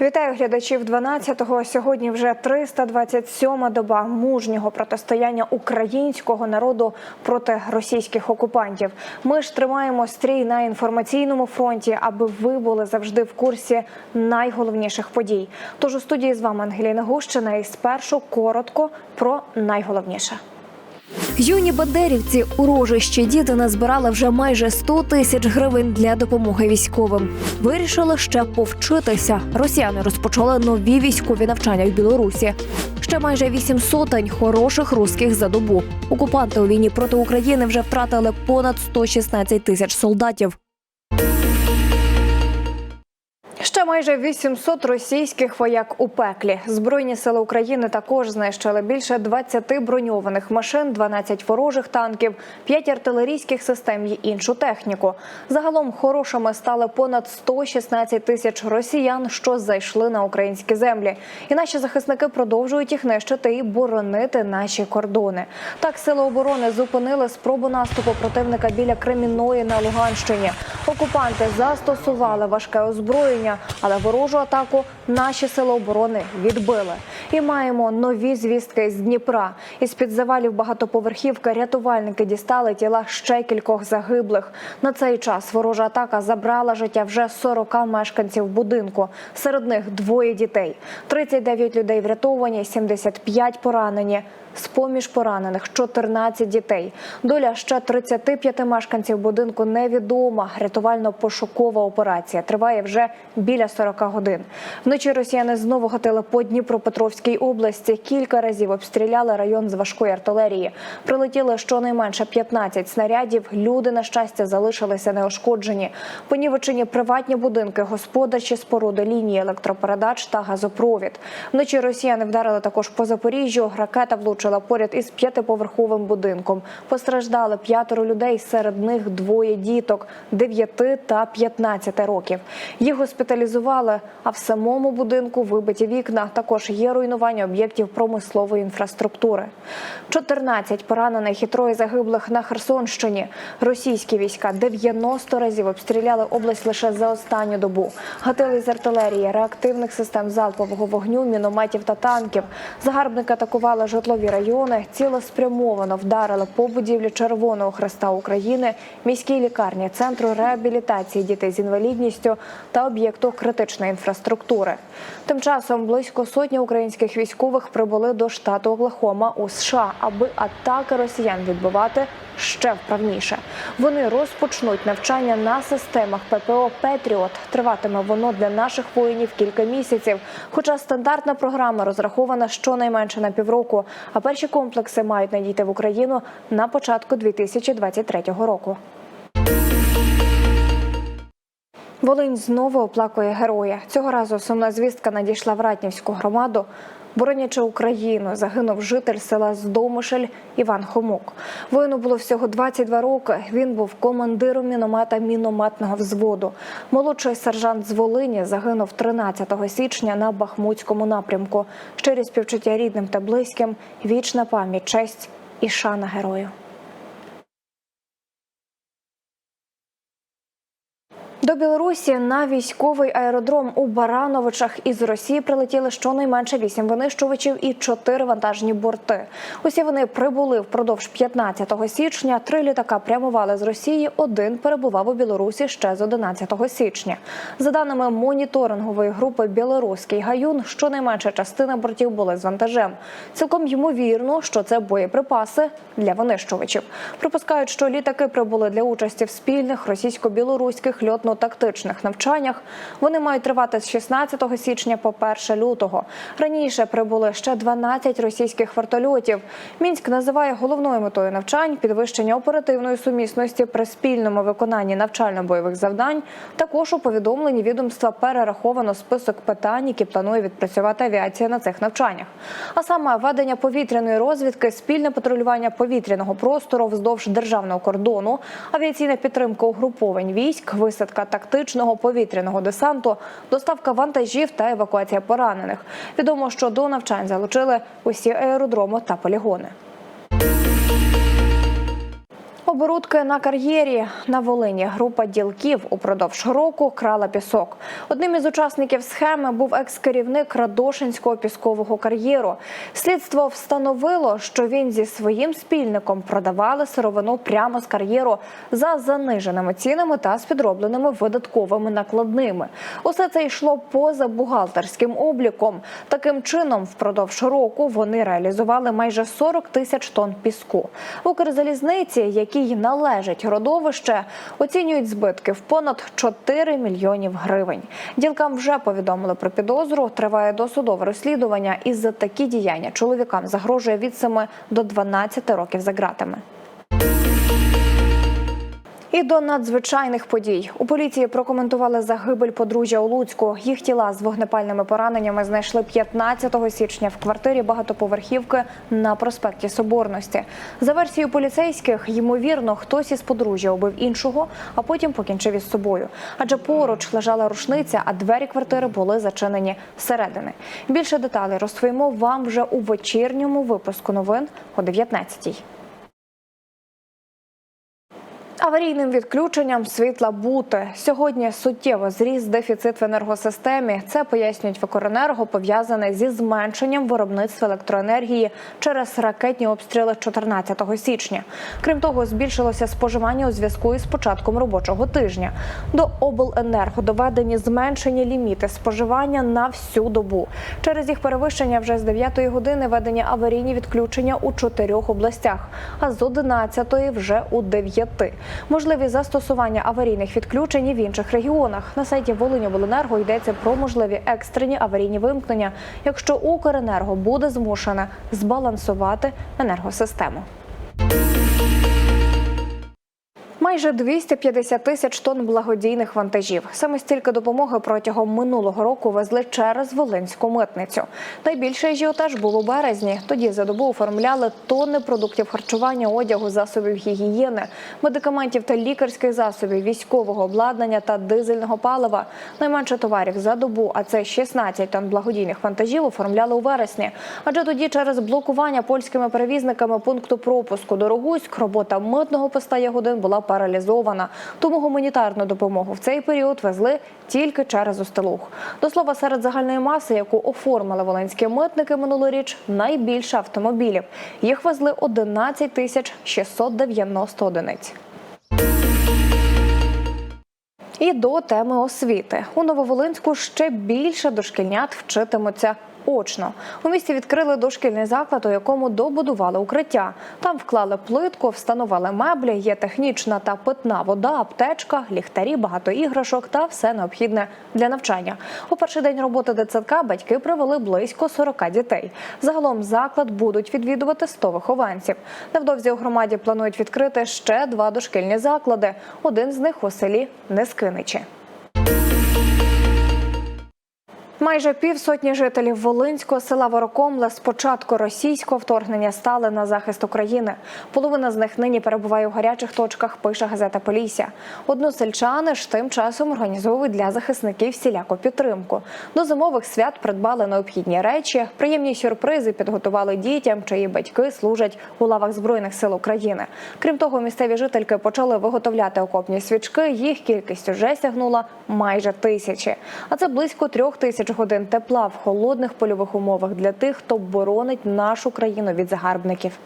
Вітаю глядачів 12-го. Сьогодні вже 327-ма доба мужнього протистояння українського народу проти російських окупантів. Ми ж тримаємо стрій на інформаційному фронті, аби ви були завжди в курсі найголовніших подій. Тож у студії з вами Ангеліна Гущина і спершу коротко про найголовніше. Юні бандерівці у діти назбирали вже майже 100 тисяч гривень для допомоги військовим. Вирішили ще повчитися. Росіяни розпочали нові військові навчання в Білорусі. Ще майже вісім сотень хороших русських за добу. Окупанти у війні проти України вже втратили понад 116 тисяч солдатів. Майже 800 російських вояк у пеклі. Збройні сили України також знищили більше 20 броньованих машин, 12 ворожих танків, 5 артилерійських систем і іншу техніку. Загалом хорошими стали понад 116 тисяч росіян, що зайшли на українські землі. І наші захисники продовжують їх нищити і боронити наші кордони. Так, сили оборони зупинили спробу наступу противника біля Кремінної на Луганщині. Окупанти застосували важке озброєння, але ворожу атаку наші сили оборони відбили. І маємо нові звістки з Дніпра. Із під завалів багатоповерхівки рятувальники дістали тіла ще кількох загиблих. На цей час ворожа атака забрала життя вже 40 мешканців будинку. Серед них двоє дітей. 39 людей врятовані, 75 поранені. З поміж поранених 14 дітей. Доля ще 35 мешканців будинку невідома. Рятувально-пошукова операція триває вже біля 40 годин. Вночі росіяни знову гатили по Дніпропетровській області. Кілька разів обстріляли район з важкої артилерії. Прилетіли щонайменше 15 снарядів. Люди на щастя залишилися неошкоджені. Понівечені приватні будинки, господарчі споруди, лінії електропередач та газопровід. Вночі росіяни вдарили також по Запоріжжю. Ракета влучила поряд із п'ятиповерховим будинком. Постраждали п'ятеро людей. Серед них двоє діток 9 та 15 років. Їх госпіталізували. А в самому будинку вибиті вікна. Також є руйнування об'єктів промислової інфраструктури. 14 поранених і троє загиблих на Херсонщині. Російські війська 90 разів обстріляли область лише за останню добу. Гатили з артилерії, реактивних систем залпового вогню, мінометів та танків. Загарбники атакували житлові райони, цілеспрямовано вдарили по будівлі Червоного Хреста України, міській лікарні, центру реабілітації дітей з інвалідністю та об'єкту критичної інфраструктури. Тим часом близько сотні українських військових прибули до штату Оклахома у США, аби атаки росіян відбивати ще вправніше. Вони розпочнуть навчання на системах ППО Петріот. Триватиме воно для наших воїнів кілька місяців. Хоча стандартна програма розрахована щонайменше на півроку, а перші комплекси мають надійти в Україну на початку 2023 року. Волинь знову оплакує героя. Цього разу сумна звістка надійшла в Ратнівську громаду. Боронячи Україну, загинув житель села Здомишель Іван Хомук. Воїну було всього 22 роки. Він був командиром міномета мінометного взводу. Молодший сержант з Волині загинув 13 січня на Бахмутському напрямку. Щирі співчуття рідним та близьким, вічна пам'ять, честь і шана герою. До Білорусі на військовий аеродром у Барановичах із Росії прилетіли щонайменше вісім винищувачів і чотири вантажні борти. Усі вони прибули впродовж 15 січня. Три літака прямували з Росії. Один перебував у Білорусі ще з 11 січня. За даними моніторингової групи Білоруський гаюн, щонайменша частина бортів були з вантажем. Цілком ймовірно, що це боєприпаси для винищувачів. Припускають, що літаки прибули для участі в спільних російсько-білоруських льотно тактичних навчаннях. Вони мають тривати з 16 січня по 1 лютого. Раніше прибули ще 12 російських вертольотів. Мінськ називає головною метою навчань підвищення оперативної сумісності при спільному виконанні навчально-бойових завдань. Також у повідомленні відомства перераховано список питань, які планує відпрацювати авіація на цих навчаннях. А саме ведення повітряної розвідки, спільне патрулювання повітряного простору вздовж державного кордону, авіаційна підтримка угруповань військ, висадка тактичного повітряного десанту, доставка вантажів та евакуація поранених. Відомо, що до навчань залучили усі аеродроми та полігони. Оборудки на кар'єрі на Волині. Група ділків упродовж року крала пісок. Одним із учасників схеми був екс-керівник Радошинського піскового кар'єру. Слідство встановило, що він зі своїм спільником продавали сировину прямо з кар'єру за заниженими цінами та з підробленими видатковими накладними. Усе це йшло поза бухгалтерським обліком. Таким чином, впродовж року вони реалізували майже 40 тисяч тонн піску. Укрзалізниці, якій належить родовище, оцінюють збитки в понад 4 мільйонів гривень. Ділкам вже повідомили про підозру. Триває досудове розслідування. І за такі діяння чоловікам загрожує від 7 до 12 років за ґратами. І до надзвичайних подій у поліції прокоментували загибель подружжя у Луцьку. Їх тіла з вогнепальними пораненнями знайшли 15 січня в квартирі багатоповерхівки на проспекті Соборності. За версією поліцейських, ймовірно, хтось із подружжя убив іншого, а потім покінчив із собою. Адже поруч лежала рушниця, а двері квартири були зачинені зсередини. Більше деталей розповімо вам вже у вечірньому випуску новин о 19-й. Аварійним відключенням світла бути сьогодні суттєво зріс дефіцит в енергосистемі. Це пояснюють в «Укренерго», пов'язане зі зменшенням виробництва електроенергії через ракетні обстріли 14 січня. Крім того, збільшилося споживання у зв'язку із початком робочого тижня. До обленерго доведені зменшені ліміти споживання на всю добу. Через їх перевищення вже з 9 години ведені аварійні відключення у чотирьох областях, а з 11 вже у дев'яти. Можливі застосування аварійних відключень і в інших регіонах. На сайті Волиньобленерго йдеться про можливі екстрені аварійні вимкнення, якщо Укренерго буде змушена збалансувати енергосистему. Майже 250 тисяч тонн благодійних вантажів. Саме стільки допомоги протягом минулого року везли через Волинську митницю. Найбільший ажіотаж був у березні. Тоді за добу оформляли тонни продуктів харчування, одягу, засобів гігієни, медикаментів та лікарських засобів, військового обладнання та дизельного палива. Найменше товарів за добу, а це 16 тонн благодійних вантажів, оформляли у вересні. Адже тоді через блокування польськими перевізниками пункту пропуску до Рогуськ робота митного поста Ягодин була паралізована. Тому гуманітарну допомогу в цей період везли тільки через Устилуг. До слова, серед загальної маси, яку оформили волинські митники минулоріч, найбільше автомобілів. Їх везли 11 тисяч 690 одиниць. І до теми освіти у Нововолинську ще більше дошкільнят вчитимуться. Очно у місті відкрили дошкільний заклад, у якому добудували укриття. Там вклали плитку, встановили меблі, є технічна та питна вода, аптечка, ліхтарі, багато іграшок та все необхідне для навчання. У перший день роботи дитсадка батьки привели близько 40 дітей. Загалом заклад будуть відвідувати 100 вихованців. Невдовзі у громаді планують відкрити ще два дошкільні заклади. Один з них у селі Нескиничі. Майже півсотні жителів Волинського села Ворокомле з початку російського вторгнення стали на захист України. Половина з них нині перебуває у гарячих точках. Пише газета Полісся. Односельчани ж тим часом організовують для захисників всіляку підтримку. До зимових свят придбали необхідні речі, приємні сюрпризи підготували дітям, чиї батьки служать у лавах збройних сил України. Крім того, місцеві жительки почали виготовляти окопні свічки. Їх кількість уже сягнула майже тисячі. А це близько трьох тисяч годин тепла в холодних польових умовах для тих, хто боронить нашу країну від загарбників.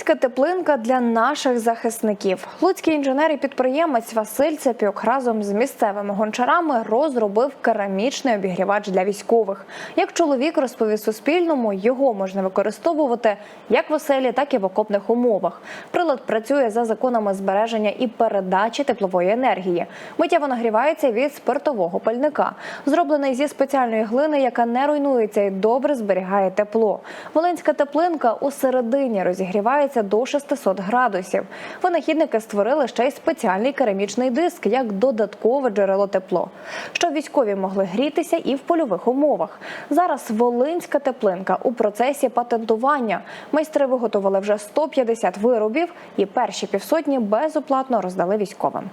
Волинська теплинка для наших захисників. Луцький інженер і підприємець Василь Цепюк разом з місцевими гончарами розробив керамічний обігрівач для військових. Як чоловік розповів Суспільному, його можна використовувати як в оселі, так і в окопних умовах. Прилад працює за законами збереження і передачі теплової енергії. Миттєво нагрівається від спиртового пальника. Зроблений зі спеціальної глини, яка не руйнується і добре зберігає тепло. Волинська теплинка у середині розігрівається до 600 градусів. Винахідники створили ще й спеціальний керамічний диск як додаткове джерело тепло, щоб військові могли грітися і в польових умовах. Зараз волинська теплинка у процесі патентування. Майстри виготовили вже 150 виробів і перші півсотні безоплатно роздали військовим.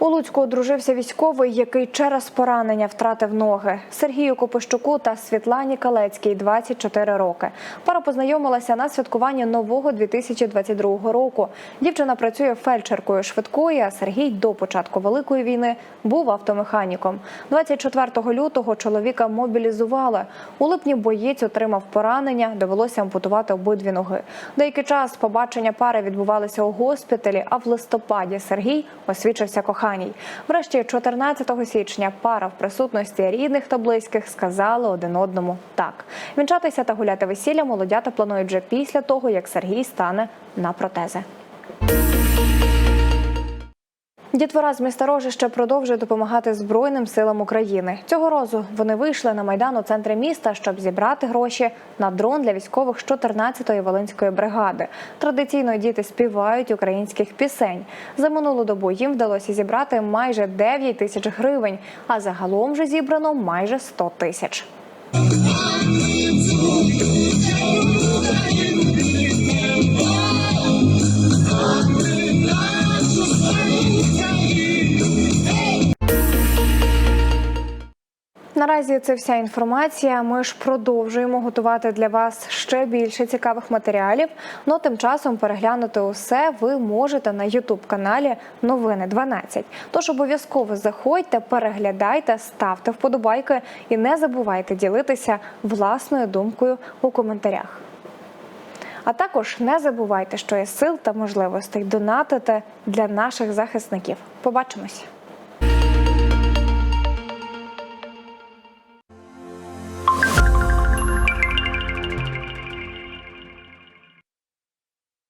У Луцьку одружився військовий, який через поранення втратив ноги. Сергію Копищуку та Світлані Калецькій 24 роки. Пара познайомилася на святкуванні нового 2022 року. Дівчина працює фельдшеркою швидкої, а Сергій до початку великої війни був автомеханіком. 24 лютого чоловіка мобілізували. У липні боєць отримав поранення, довелося ампутувати обидві ноги. Деякий час побачення пари відбувалися у госпіталі, а в листопаді Сергій освічився коханій. Врешті, 14 січня, пара в присутності рідних та близьких сказали один одному так. Вінчатися та гуляти весілля молодята планують вже після того, як Сергій стане на протези. Дітвора з міста Рожище продовжує допомагати Збройним силам України. Цього разу вони вийшли на майдан у центрі міста, щоб зібрати гроші на дрон для військових з 14-ї волинської бригади. Традиційно діти співають українських пісень. За минулу добу їм вдалося зібрати майже 9 тисяч гривень, а загалом вже зібрано майже 100 тисяч. Наразі це вся інформація. Ми ж продовжуємо готувати для вас ще більше цікавих матеріалів. Ну тим часом переглянути усе ви можете на Ютуб каналі Новини 12. Тож обов'язково заходьте, переглядайте, ставте вподобайки і не забувайте ділитися власною думкою у коментарях. А також не забувайте, що є сил та можливостей донатити для наших захисників. Побачимось.